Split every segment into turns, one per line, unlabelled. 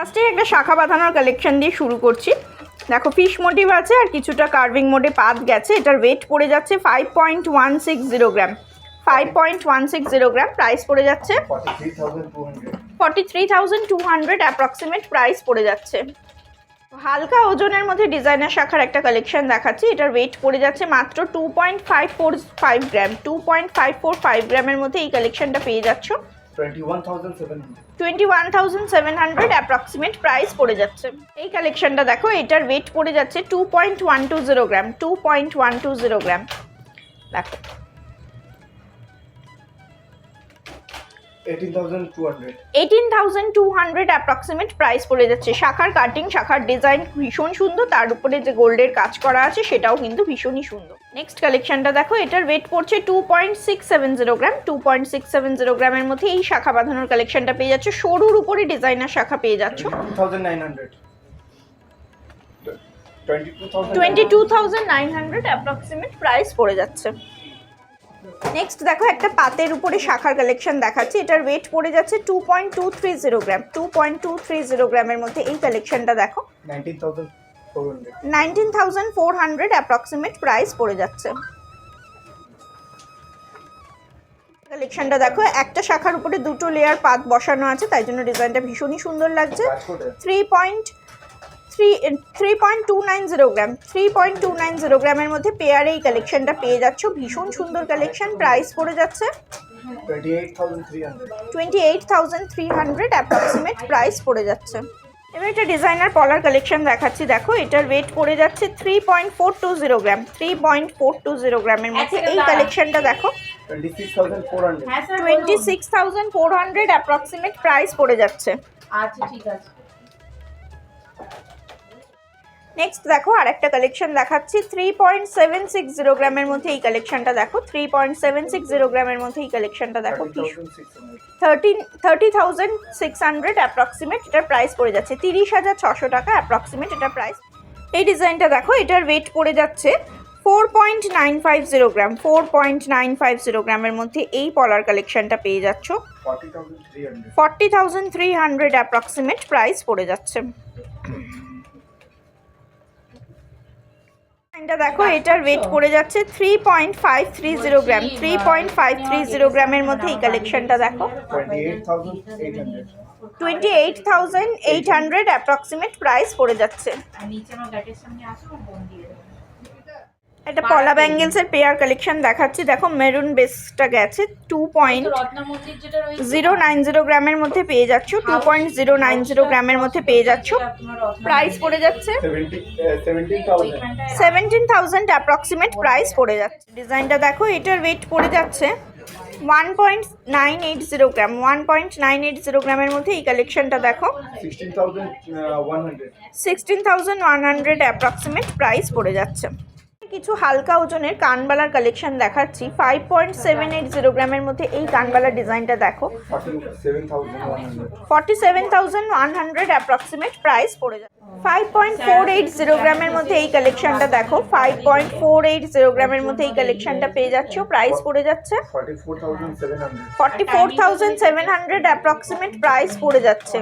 ফার্স্টে একটা শাখা বাঁধানোর কালেকশন দিয়ে শুরু করছি। দেখো ফিশ মোটিভ আছে আর কিছুটা কার্ভিং মোডে পাত গেছে। এটার ওয়েট পড়ে যাচ্ছে five point one six zero gram five point one six zero gram price পড়ে যাচ্ছে
43,200.
Forty three thousand two hundred approximate price পড়ে যাচ্ছে। হালকা ওজনের মধ্যে ডিজাইনার শাখার একটা কালেকশন দেখাচ্ছি। এটার ওয়েট পড়ে যাচ্ছে মাত্র two point five four five gram two point five four five গ্রামের মধ্যে এই কালেকশনটা পেয়ে যাচ্ছ।
21,700.
Twenty one thousand seven hundred approximate price পড়ে যাচ্ছে। এই কালেকশনটা দেখো এটার ওয়েট পড়ে যাচ্ছে two point one two zero gram two point one two zero gram দেখো।
18,200.
Eighteen thousand two hundred approximate price পড়ে যাচ্ছে। শাখার কাটিং শাখার ডিজাইন ভীষণ সুন্দর। তার উপরে যে গোল্ডের কাজ করা আছে সেটাও কিন্তু ভীষণই সুন্দর। নেক্সট কালেকশনটা দেখো এটার ওয়েট পড়ছে two point six seven zero gram two point six seven zero গ্রামের মধ্যে এই শাখা বাঁধানোর কালেকশনটা পেয়ে যাচ্ছে। সরুর উপরে ডিজাইনার শাখা পেয়ে যাচ্ছ।
22,900. 22,900.
Twenty two thousand nine hundred approximate price পড়ে যাচ্ছে। নেক্সট দেখো একটা পাতের উপরে শাখার কালেকশন দেখাচ্ছি। এটার ওয়েট পড়ে যাচ্ছে two point two three zero gram two point two three zero গ্রামের মধ্যে এই কালেকশনটা দেখো। Nineteen thousand four hundred approximate price পড়ে যাচ্ছে। কালেকশনটা দেখো একটা শাখার উপরে দুটো লেয়ার পাত বসানো আছে তাই জন্য ডিজাইনটা ভীষণই সুন্দর লাগছে। Three point three three point two nine zero gram three point two nine zero গ্রামের মধ্যে পেয়ারে এই কালেকশনটা পেয়ে যাচ্ছ। ভীষণ সুন্দর কালেকশন প্রাইস পড়ে যাচ্ছে।
28,300.
Twenty eight thousand three hundred approximate price পড়ে যাচ্ছে। এবার একটা ডিজাইনার পলার কালেকশন দেখাচ্ছি। দেখো এটার ওয়েট পড়ে যাচ্ছে three point four two zero gram three point four two zero গ্রামের মধ্যে এই কালেকশনটা দেখো।
26,400.
হ্যাঁ sir
twenty six thousand four hundred approximate price পড়ে যাচ্ছে।
আচ্ছা ঠিক আছে।
নেক্সট দেখো আর একটা কালেকশন দেখাচ্ছি। Three point seven six zero গ্রামের মধ্যে এই কালেকশনটা দেখো। Three point seven six zero গ্রামের মধ্যে এই কালেকশনটা দেখো
30,600.
Thirteen thirty thousand six hundred approximate এটার প্রাইস পড়ে যাচ্ছে। তিরিশ হাজার ছশো টাকা অ্যাপ্রক্সিমেট এটার প্রাইস এই ডিজাইনটা দেখো এটার ওয়েট পড়ে যাচ্ছে four point nine five zero gram four point nine five zero গ্রামের মধ্যে এই পলার কালেকশনটা পেয়ে যাচ্ছ। Forty thousand three hundred approximate price পড়ে যাচ্ছে। এটা দেখো এটার ওয়েট করে যাচ্ছে three point five three zero gram three point five three zero গ্রামের মধ্যে এই কালেকশনটা দেখো।
28,800.
Twenty eight thousand eight hundred approximate price পড়ে যাচ্ছে।
আর নিচে আমার গাটের সামনে আসো
একটা পলা ব্যাঙ্গেলসের পেয়ার কালেকশন দেখাচ্ছি। দেখো মেরুন বেসটা গেছে two point zero nine zero গ্রামের মধ্যে পেয়ে যাচ্ছ two point zero nine zero গ্রামের মধ্যে পেয়ে যাচ্ছ। প্রাইস পড়ে যাচ্ছে?
70, 17,000.
ওইখানটায়
সেভেন্টিন থাউজেন্ড অ্যাপ্রক্সিমেট প্রাইস পড়ে যাচ্ছে। ডিজাইনটা দেখো এটার ওয়েট পড়ে যাচ্ছে one point nine eight zero gram one point nine eight zero গ্রামের মধ্যে এই কালেকশনটা দেখো।
16,100.
Sixteen thousand one hundred approximate price পড়ে যাচ্ছে। কিছু হালকা ওজনের কানবালার কালেকশন দেখাচ্ছি। Five point seven eight zero গ্রামের মধ্যে এই কানবালার ডিজাইনটা দেখো।
47,100.
Forty seven thousand one hundred approximate price পড়ে যাচ্ছে five point four eight zero গ্রামের মধ্যে এই কালেকশনটা দেখো। Five point four eight zero গ্রামের মধ্যে এই কালেকশনটা পেয়ে যাচ্ছ প্রাইস পড়ে যাচ্ছে।
44,700.
Forty four thousand seven hundred approximate price পড়ে যাচ্ছে।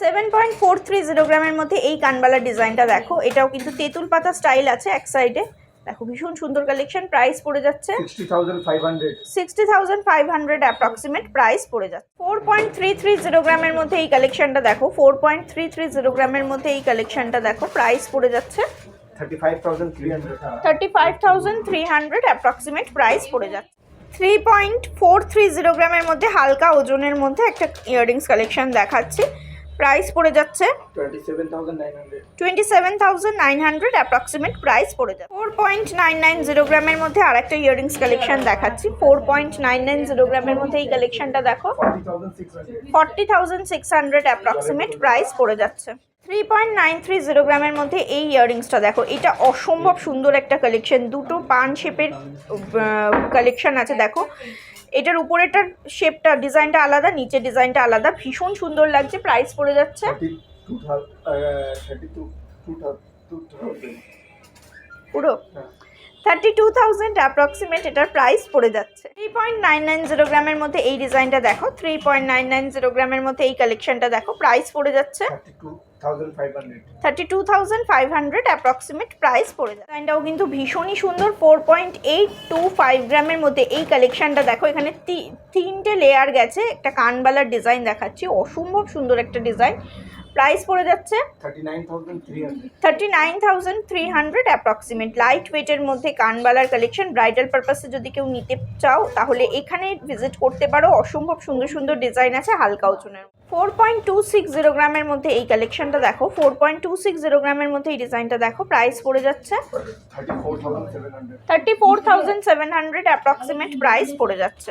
Seven point four three zero গ্রামের মধ্যে এই কানবালা ডিজাইনটা দেখো। এটাও কিন্তু তেঁতুল পাতা স্টাইল আছে এক সাইডে দেখো ভীষণ সুন্দর কালেকশন প্রাইস পড়ে যাচ্ছে।
60,500.
Sixty thousand five hundred approximate price পড়ে যাচ্ছে। Four point three three zero গ্রামের মধ্যে এই কালেকশনটা দেখো। Four point three three zero গ্রামের মধ্যে এই কালেকশনটা দেখো। প্রাইস পড়ে যাচ্ছে।
35,300.
Thirty five thousand three hundred approximate price পড়ে যাচ্ছে। Three point four three zero গ্রামের মধ্যে হালকা ওজনের মধ্যে একটা ইয়াররিংস কালেকশন দেখাচ্ছি। প্রাইস পড়ে যাচ্ছে twenty seven thousand nine hundred approximate price পড়ে যাচ্ছে। Four point nine nine zero গ্রামের মধ্যে আর একটা ইয়াররিংস কালেকশন দেখাচ্ছি। Four point nine nine zero গ্রামের মধ্যে এই কালেকশনটা দেখো। Forty thousand six hundred approximate price পড়ে যাচ্ছে। Three point nine three zero গ্রামের মধ্যে এই ইয়াররিংসটা দেখো। এটা অসম্ভব সুন্দর একটা কালেকশন দুটো পান শেপের কালেকশন আছে দেখো। এটার উপরেটার শেপটা ডিজাইনটা আলাদা নিচের ডিজাইনটা আলাদা। ভীষণ সুন্দর লাগছে প্রাইস পড়ে যাচ্ছে।
32,000, 32, 2,000.
পুরো। থার্টি টু থাউজেন্ড অ্যাপ্রক্সিমেট এটার প্রাইস পড়ে যাচ্ছে। Three point nine nine zero গ্রামের মধ্যে এই ডিজাইনটা দেখো। Three point nine nine zero গ্রামের মধ্যে এই কালেকশনটা দেখো। প্রাইস পড়ে যাচ্ছে।
Thirty two thousand five hundred
approximate price পড়ে যায় ডিজাইনটাও কিন্তু ভীষণই সুন্দর four point eight two five গ্রামের মধ্যে এই কালেকশনটা দেখো এখানে তিনটে লেয়ার গেছে একটা কানবালার ডিজাইন দেখাচ্ছি অসম্ভব সুন্দর একটা ডিজাইন প্রাইস পড়ে যাচ্ছে
thirty nine thousand three hundred
approximate light ওয়েটের মধ্যে কানবালার কালেকশন ব্রাইডাল পারপাসে যদি কেউ নিতে চাও তাহলে এখানে ভিজিট করতে পারো। অসম্ভব সুন্দর সুন্দর ডিজাইন আছে হালকা ওজনের four point two six zero গ্রামের মধ্যে এই কালেকশনটা দেখো। Four point two six zero গ্রামের মধ্যে এই ডিজাইনটা দেখো। প্রাইস পড়ে যাচ্ছে
thirty four thousand seven hundred
approximate price পড়ে যাচ্ছে।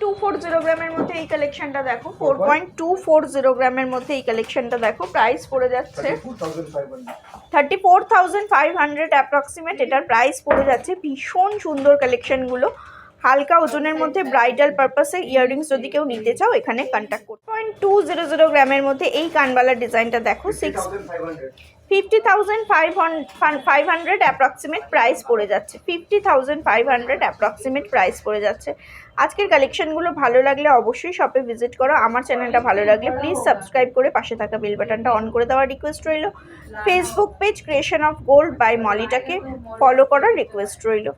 টু ফোর জিরো মধ্যে এই কালেকশনটা দেখো। Four point two four zero মধ্যে এই কালেকশনটা দেখো। প্রাইস পড়ে যাচ্ছে
thirty four thousand five hundred
approximate এটার প্রাইস পড়ে যাচ্ছে। ভীষণ সুন্দর কালেকশনগুলো হালকা ওজনের মধ্যে ব্রাইডাল পারপাসে ইয়াররিংস যদি কেউ নিতে চাও, এখানে কন্ট্যাক্ট করো পয়েন্ট টু জিরো জিরো গ্রামের মধ্যে এই কানবালার ডিজাইনটা দেখো six fifty thousand five five hundred approximate price পড়ে যাচ্ছে। Fifty thousand five hundred approximate price পড়ে যাচ্ছে। আজকের কালেকশনগুলো ভালো লাগলে অবশ্যই শপে ভিজিট করো। আমার চ্যানেলটা ভালো লাগলে প্লিজ সাবস্ক্রাইব করে পাশে থাকা বেল বাটনটা অন করে দেওয়ার রিকোয়েস্ট রইল। Facebook page creation of gold by মলিটাকে follow করার রিকোয়েস্ট রইল।